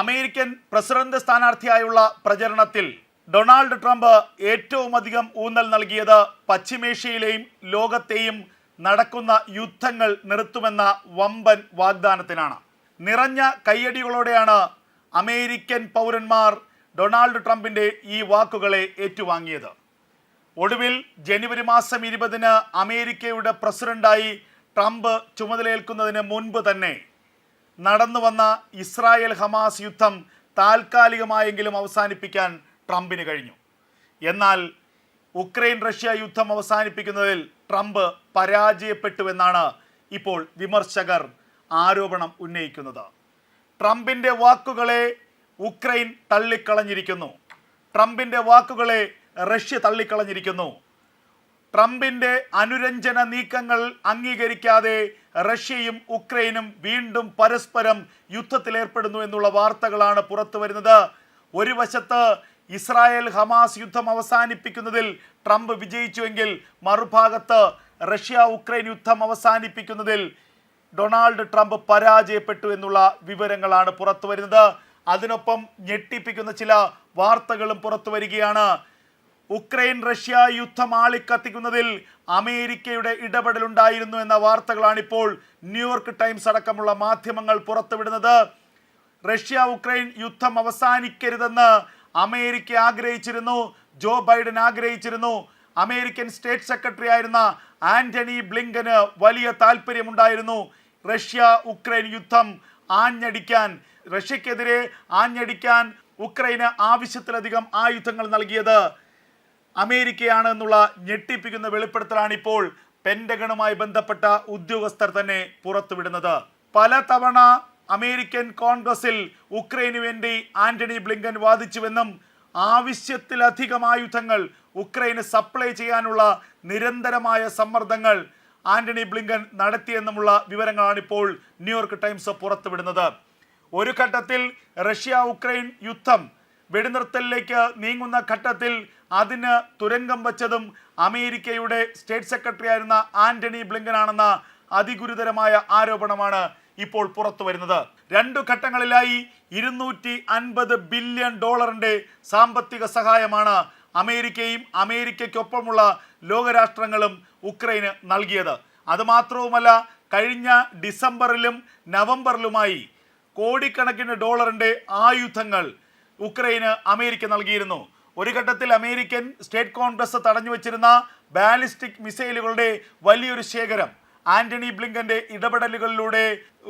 American president സ്ഥാനാർത്ഥിയായുള്ള പ്രചരണത്തിൽ Donald Trump ഏറ്റവും അധികം ഊന്നൽ നൽകിയത് പശ്ചിമേഷ്യയിലെയും ലോകത്തെയും നടക്കുന്ന യുദ്ധങ്ങൾ നിർത്തുമെന്ന വമ്പൻ വാഗ്ദാനത്തിനാണ്. നിറഞ്ഞ കയ്യടികളോടെയാണ് അമേരിക്കൻ പൗരന്മാർ ഡൊണാൾഡ് ട്രംപിന്റെ ഈ വാക്കുകളെ ഏറ്റുവാങ്ങിയത്. ഒടുവിൽ ജനുവരി മാസം ഇരുപതിന് അമേരിക്കയുടെ പ്രസിഡന്റായി ട്രംപ് ചുമതലയേൽക്കുന്നതിന് മുൻപ് തന്നെ നടന്നു വന്ന ഇസ്രായേൽ ഹമാസ് യുദ്ധം താൽക്കാലികമായെങ്കിലും അവസാനിപ്പിക്കാൻ ട്രംപിന് കഴിഞ്ഞു. എന്നാൽ ഉക്രൈൻ റഷ്യ യുദ്ധം അവസാനിപ്പിക്കുന്നതിൽ ട്രംപ് പരാജയപ്പെട്ടുവെന്നാണ് ഇപ്പോൾ വിമർശകർ ആരോപണം ഉന്നയിക്കുന്നത്. ട്രംപിന്റെ വാക്കുകളെ ഉക്രൈൻ തള്ളിക്കളഞ്ഞിരിക്കുന്നു. ട്രംപിന്റെ വാക്കുകളെ റഷ്യ തള്ളിക്കളഞ്ഞിരിക്കുന്നു. ട്രംപിന്റെ അനുരഞ്ജന നീക്കങ്ങൾ അംഗീകരിക്കാതെ റഷ്യയും ഉക്രൈനും വീണ്ടും പരസ്പരം യുദ്ധത്തിലേർപ്പെടുന്നു എന്നുള്ള വാർത്തകളാണ് പുറത്തു വരുന്നത്. ഒരു വശത്ത് ഇസ്രായേൽ ഹമാസ് യുദ്ധം അവസാനിപ്പിക്കുന്നതിൽ ട്രംപ് വിജയിച്ചുവെങ്കിൽ മറുഭാഗത്ത് റഷ്യ ഉക്രൈൻ യുദ്ധം അവസാനിപ്പിക്കുന്നതിൽ ഡൊണാൾഡ് ട്രംപ് പരാജയപ്പെട്ടു എന്നുള്ള വിവരങ്ങളാണ് പുറത്തു വരുന്നത്. അതിനൊപ്പം ഞെട്ടിപ്പിക്കുന്ന ചില വാർത്തകളും പുറത്തു വരികയാണ്. ഉക്രൈൻ റഷ്യ യുദ്ധം ആളിക്കത്തിക്കുന്നതിൽ അമേരിക്കയുടെ ഇടപെടലുണ്ടായിരുന്നു എന്ന വാർത്തകളാണ് ഇപ്പോൾ ന്യൂയോർക്ക് ടൈംസ് അടക്കമുള്ള മാധ്യമങ്ങൾ പുറത്തുവിടുന്നത്. റഷ്യ ഉക്രൈൻ യുദ്ധം അവസാനിക്കരുതെന്ന് അമേരിക്ക ആഗ്രഹിച്ചിരുന്നു. ജോ ബൈഡൻ ആഗ്രഹിച്ചിരുന്നു. അമേരിക്കൻ സ്റ്റേറ്റ് സെക്രട്ടറി ആയിരുന്ന ആന്റണി ബ്ലിങ്കന് വലിയ താല്പര്യമുണ്ടായിരുന്നു. റഷ്യ ഉക്രൈൻ യുദ്ധം ആഞ്ഞടിക്കാൻ റഷ്യക്കെതിരെ ആഞ്ഞടിക്കാൻ ഉക്രൈന് ആവശ്യത്തിലധികം ആയുധങ്ങൾ നൽകിയത് അമേരിക്കയാണ് എന്നുള്ള ഞെട്ടിപ്പിക്കുന്ന വെളിപ്പെടുത്തലാണ് ഇപ്പോൾ പെൻഡഗണുമായി ബന്ധപ്പെട്ട ഉദ്യോഗസ്ഥർ തന്നെ പുറത്തുവിടുന്നത്. പലതവണ അമേരിക്കൻ കോൺഗ്രസിൽ ഉക്രൈനു വേണ്ടി ആന്റണി ബ്ലിങ്കൻ വാദിച്ചുവെന്നും ആവശ്യത്തിലധികം ആയുധങ്ങൾ ഉക്രൈന് സപ്ലൈ ചെയ്യാനുള്ള നിരന്തരമായ സമ്മർദ്ദങ്ങൾ ആന്റണി ബ്ലിങ്കൻ നടത്തിയെന്നുമുള്ള വിവരങ്ങളാണ് ഇപ്പോൾ ന്യൂയോർക്ക് ടൈംസ് പുറത്തുവിടുന്നത്. ഒരു ഘട്ടത്തിൽ റഷ്യ ഉക്രൈൻ യുദ്ധം വെടിനിർത്തലിലേക്ക് നീങ്ങുന്ന ഘട്ടത്തിൽ അതിന് തുരങ്കം വച്ചതും അമേരിക്കയുടെ സ്റ്റേറ്റ് സെക്രട്ടറി ആയിരുന്ന ആന്റണി ബ്ലിങ്കനാണെന്ന അതിഗുരുതരമായ ആരോപണമാണ് ഇപ്പോൾ പുറത്തു വരുന്നത്. രണ്ടു ഘട്ടങ്ങളിലായി ഇരുന്നൂറ്റി അൻപത് ബില്യൺ ഡോളറിന്റെ സാമ്പത്തിക സഹായമാണ് അമേരിക്കയും അമേരിക്കയ്ക്കൊപ്പമുള്ള ലോകരാഷ്ട്രങ്ങളും ഉക്രൈന് നൽകിയത്. അതുമാത്രവുമല്ല കഴിഞ്ഞ ഡിസംബറിലും നവംബറിലുമായി കോടിക്കണക്കിന് ഡോളറിന്റെ ആയുധങ്ങൾ ഉക്രൈന് അമേരിക്ക നൽകിയിരുന്നു. ഒരു ഘട്ടത്തിൽ അമേരിക്കൻ സ്റ്റേറ്റ് കോൺഗ്രസ് തടഞ്ഞു വെച്ചിരുന്ന ബാലിസ്റ്റിക് മിസൈലുകളുടെ വലിയൊരു ശേഖരം ആന്റണി ബ്ലിങ്കന്റെ ഇടപെടലുകളിലൂടെ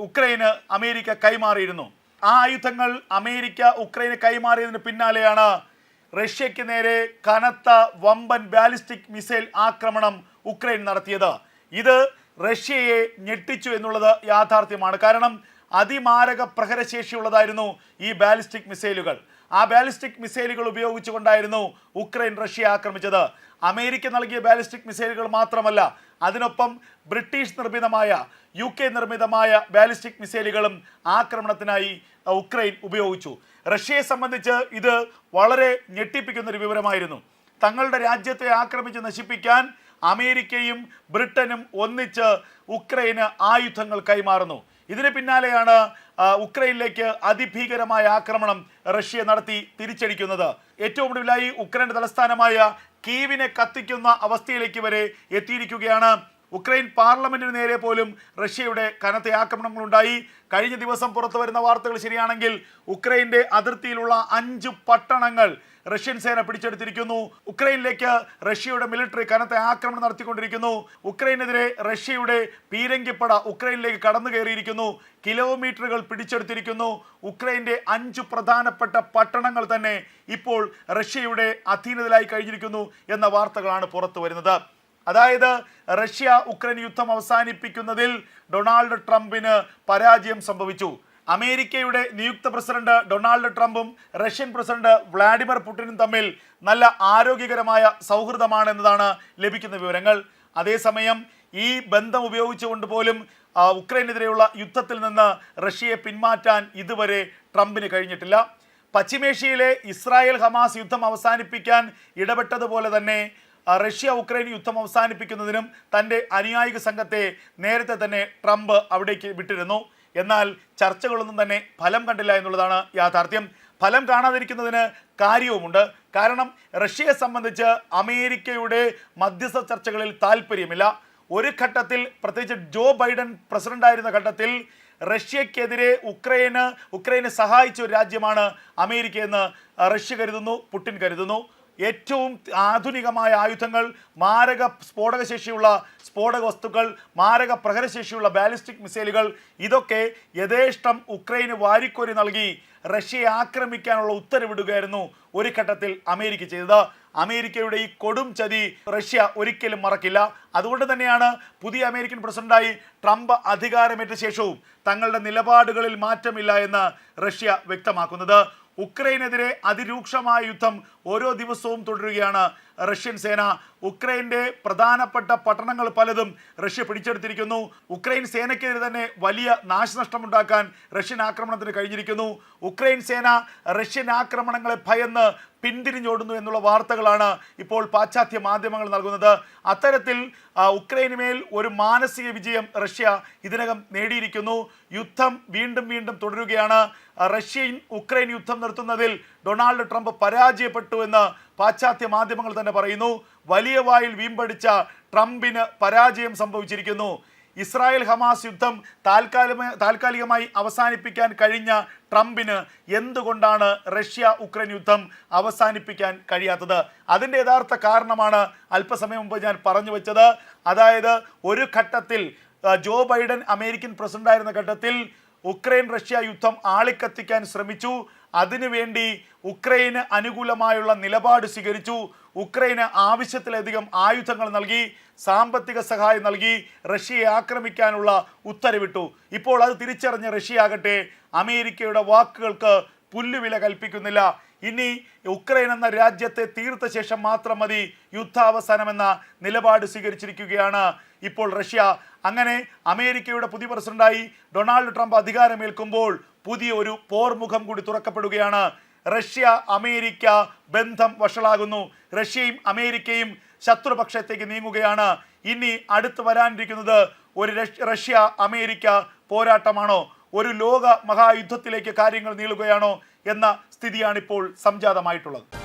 ഉക്രൈന് അമേരിക്ക കൈമാറിയിരുന്നു. ആ ആയുധങ്ങൾ അമേരിക്ക ഉക്രൈന് കൈമാറിയതിന് പിന്നാലെയാണ് റഷ്യയ്ക്ക് നേരെ കനത്ത വമ്പൻ ബാലിസ്റ്റിക് മിസൈൽ ആക്രമണം ഉക്രൈൻ നടത്തിയത്. ഇത് റഷ്യയെ ഞെട്ടിച്ചു എന്നുള്ളത് യാഥാർത്ഥ്യമാണ്. കാരണം അതിമാരക പ്രഹരശേഷിയുള്ളതായിരുന്നു ഈ ബാലിസ്റ്റിക് മിസൈലുകൾ. ആ ബാലിസ്റ്റിക് മിസൈലുകൾ ഉപയോഗിച്ചുകൊണ്ടായിരുന്നു ഉക്രൈൻ റഷ്യ ആക്രമിച്ചത്. അമേരിക്ക നൽകിയ ബാലിസ്റ്റിക് മിസൈലുകൾ മാത്രമല്ല അതിനൊപ്പം ബ്രിട്ടീഷ് നിർമ്മിതമായ യു കെ നിർമ്മിതമായ ബാലിസ്റ്റിക് മിസൈലുകളും ആക്രമണത്തിനായി ഉക്രൈൻ ഉപയോഗിച്ചു. റഷ്യയെ സംബന്ധിച്ച് ഇത് വളരെ ഞെട്ടിപ്പിക്കുന്ന ഒരു വിവരമായിരുന്നു. തങ്ങളുടെ രാജ്യത്തെ ആക്രമിച്ച് നശിപ്പിക്കാൻ അമേരിക്കയും ബ്രിട്ടനും ഒന്നിച്ച് ഉക്രൈന് ആയുധങ്ങൾ കൈമാറുന്നു. ഇതിന് പിന്നാലെയാണ് ഉക്രൈനിലേക്ക് അതിഭീകരമായ ആക്രമണം റഷ്യ നടത്തി തിരിച്ചടിക്കുന്നത്. ഏറ്റവും ഒടുവിലായി ഉക്രൈൻ തലസ്ഥാനമായ കീവിനെ കത്തിക്കുന്ന അവസ്ഥയിലേക്ക് വരെ എത്തിയിരിക്കുകയാണ് ഉക്രൈൻ പാർലമെന്റിന് നേരെ പോലും റഷ്യയുടെ കനത്ത ആക്രമണങ്ങളുണ്ടായി. കഴിഞ്ഞ ദിവസം പുറത്തു വരുന്ന വാർത്തകൾ ശരിയാണെങ്കിൽ ഉക്രൈന്റെ അതിർത്തിയിലുള്ള അഞ്ച് പട്ടണങ്ങൾ റഷ്യൻ സേന പിടിച്ചെടുത്തിരിക്കുന്നു. ഉക്രൈനിലേക്ക് റഷ്യയുടെ മിലിറ്ററി കനത്ത ആക്രമണം നടത്തിക്കൊണ്ടിരിക്കുന്നു. ഉക്രൈനെതിരെ റഷ്യയുടെ പീരങ്കിപ്പട ഉക്രൈനിലേക്ക് കടന്നു കയറിയിരിക്കുന്നു കിലോമീറ്ററുകൾ പിടിച്ചെടുത്തിരിക്കുന്നു. ഉക്രൈന്റെ അഞ്ച് പ്രധാനപ്പെട്ട പട്ടണങ്ങൾ തന്നെ ഇപ്പോൾ റഷ്യയുടെ അധീനതയിലായി കഴിഞ്ഞിരിക്കുന്നു എന്ന വാർത്തകളാണ് പുറത്തു വരുന്നത്. അതായത് റഷ്യ ഉക്രൈൻ യുദ്ധം അവസാനിപ്പിക്കുന്നതിൽ ഡൊണാൾഡ് ട്രംപിന് പരാജയം സംഭവിച്ചു. അമേരിക്കയുടെ നിയുക്ത പ്രസിഡന്റ് ഡൊണാൾഡ് ട്രംപും റഷ്യൻ പ്രസിഡന്റ് വ്ളാഡിമിർ പുടിനും തമ്മിൽ നല്ല ആരോഗ്യകരമായ സൗഹൃദമാണ് എന്നതാണ് ലഭിക്കുന്ന വിവരങ്ങൾ. അതേസമയം ഈ ബന്ധം ഉപയോഗിച്ചുകൊണ്ട് പോലും ഉക്രൈനെതിരെയുള്ള യുദ്ധത്തിൽ നിന്ന് റഷ്യയെ പിന്മാറ്റാൻ ഇതുവരെ ട്രംപിന് കഴിഞ്ഞിട്ടില്ല. പശ്ചിമേഷ്യയിലെ ഇസ്രായേൽ ഹമാസ് യുദ്ധം അവസാനിപ്പിക്കാൻ ഇടപെട്ടതുപോലെ തന്നെ റഷ്യ ഉക്രൈൻ യുദ്ധം അവസാനിപ്പിക്കുന്നതിനും തന്റെ അനുയായിക സംഘത്തെ നേരത്തെ തന്നെ ട്രംപ് അവിടേക്ക് വിട്ടിരുന്നു. എന്നാൽ ചർച്ചകളൊന്നും തന്നെ ഫലം കണ്ടില്ല എന്നുള്ളതാണ് യാഥാർത്ഥ്യം. ഫലം കാണാതിരിക്കുന്നതിന് കാര്യവുമുണ്ട്. കാരണം റഷ്യയെ സംബന്ധിച്ച് അമേരിക്കയുടെ മധ്യസ്ഥ ചർച്ചകളിൽ താല്പര്യമില്ല ഒരു ഘട്ടത്തിൽ പ്രത്യേകിച്ച് ജോ ബൈഡൻ പ്രസിഡന്റായിരുന്ന ഘട്ടത്തിൽ റഷ്യക്കെതിരെ ഉക്രൈന് ഉക്രൈനെ സഹായിച്ച ഒരു രാജ്യമാണ് അമേരിക്കയെന്ന് റഷ്യ കരുതുന്നു പുടിൻ കരുതുന്നു. ഏറ്റവും ആധുനികമായ ആയുധങ്ങൾ മാരക സ്ഫോടകശേഷിയുള്ള സ്ഫോടക വസ്തുക്കൾ മാരക പ്രഹരശേഷിയുള്ള ബാലിസ്റ്റിക് മിസൈലുകൾ ഇതൊക്കെ യഥേഷ്ടം ഉക്രൈന് വാരിക്കോരി നൽകി റഷ്യയെ ആക്രമിക്കാനുള്ള ഉത്തരവിടുകയായിരുന്നു ഒരു ഘട്ടത്തിൽ അമേരിക്ക ചെയ്തത്. അമേരിക്കയുടെ ഈ കൊടും ചതി റഷ്യ ഒരിക്കലും മറക്കില്ല. അതുകൊണ്ട് തന്നെയാണ് പുതിയ അമേരിക്കൻ പ്രസിഡന്റായി ട്രംപ് അധികാരമേറ്റ ശേഷവും തങ്ങളുടെ നിലപാടുകളിൽ മാറ്റമില്ല എന്ന് റഷ്യ വ്യക്തമാക്കുന്നത്. ഉക്രൈനെതിരെ അതിരൂക്ഷമായ യുദ്ധം ഓരോ ദിവസവും തുടരുകയാണ്. റഷ്യൻ സേന ഉക്രൈന്റെ പ്രധാനപ്പെട്ട പട്ടണങ്ങൾ പലതും റഷ്യ പിടിച്ചെടുത്തിരിക്കുന്നു. ഉക്രൈൻ സേനയ്ക്കെതിരെ തന്നെ വലിയ നാശനഷ്ടമുണ്ടാക്കാൻ റഷ്യൻ ആക്രമണത്തിന് കഴിഞ്ഞിരിക്കുന്നു. ഉക്രൈൻ സേന റഷ്യൻ ആക്രമണങ്ങളെ ഭയന്ന് പിന്തിരിഞ്ഞോടുന്നു എന്നുള്ള വാർത്തകളാണ് ഇപ്പോൾ പാശ്ചാത്യ മാധ്യമങ്ങൾ നൽകുന്നത്. അത്തരത്തിൽ ഉക്രൈനുമേൽ ഒരു മാനസിക വിജയം റഷ്യ ഇതിനകം നേടിയിരിക്കുന്നു. യുദ്ധം വീണ്ടും വീണ്ടും തുടരുകയാണ്. റഷ്യൻ ഉക്രൈൻ യുദ്ധം നിർത്തുന്നതിൽ ഡൊണാൾഡ് ട്രംപ് പരാജയപ്പെട്ടു എന്ന് പാശ്ചാത്യ മാധ്യമങ്ങൾ തന്നെ പറയുന്നു വലിയ വായിൽ വീമ്പടിച്ച ട്രംപിന് പരാജയം സംഭവിച്ചിരിക്കുന്നു. ഇസ്രായേൽ ഹമാസ് യുദ്ധം താൽക്കാലിക താൽക്കാലികമായി അവസാനിപ്പിക്കാൻ കഴിഞ്ഞ ട്രംപിന് എന്തുകൊണ്ടാണ് റഷ്യ ഉക്രൈൻ യുദ്ധം അവസാനിപ്പിക്കാൻ കഴിയാത്തത്? അതിന്റെ യഥാർത്ഥ കാരണമാണ് അല്പസമയം മുമ്പ് ഞാൻ പറഞ്ഞു വെച്ചത്. അതായത് ഒരു ഘട്ടത്തിൽ ജോ ബൈഡൻ അമേരിക്കൻ പ്രസിഡന്റായിരുന്ന ഘട്ടത്തിൽ ഉക്രൈൻ റഷ്യ യുദ്ധം ആളിക്കത്തിക്കാൻ ശ്രമിച്ചു. അതിനുവേണ്ടി ഉക്രൈന് അനുകൂലമായുള്ള നിലപാട് സ്വീകരിച്ചു. ഉക്രൈന് ആവശ്യത്തിലധികം ആയുധങ്ങൾ നൽകി സാമ്പത്തിക സഹായം നൽകി റഷ്യയെ ആക്രമിക്കാനുള്ള ഉത്തരവിട്ടു. ഇപ്പോൾ അത് തിരിച്ചറിഞ്ഞ റഷ്യ ആകട്ടെ അമേരിക്കയുടെ വാക്കുകൾക്ക് പുല്ലുവില കൽപ്പിക്കുന്നില്ല. ഇനി ഉക്രൈൻ എന്ന രാജ്യത്തെ തീർത്ത ശേഷം മാത്രം മതി യുദ്ധാവസാനമെന്ന നിലപാട് സ്വീകരിച്ചിരിക്കുകയാണ് ഇപ്പോൾ റഷ്യ. അങ്ങനെ അമേരിക്കയുടെ പുതിയ പ്രസിഡന്റായി ഡൊണാൾഡ് ട്രംപ് അധികാരമേൽക്കുമ്പോൾ പുതിയ ഒരു പോർമുഖം കൂടി തുറക്കപ്പെടുകയാണ്. റഷ്യ അമേരിക്ക ബന്ധം വഷളാകുന്നു. റഷ്യയും അമേരിക്കയും ശത്രുപക്ഷത്തേക്ക് നീങ്ങുകയാണ്. ഇനി അടുത്ത് വരാനിരിക്കുന്നത് ഒരു റഷ്യ അമേരിക്ക പോരാട്ടമാണോ? ഒരു ലോക മഹായുദ്ധത്തിലേക്ക് കാര്യങ്ങൾ നീളുകയാണോ എന്ന സ്ഥിതിയാണിപ്പോൾ സംജാതമായിട്ടുള്ളത്.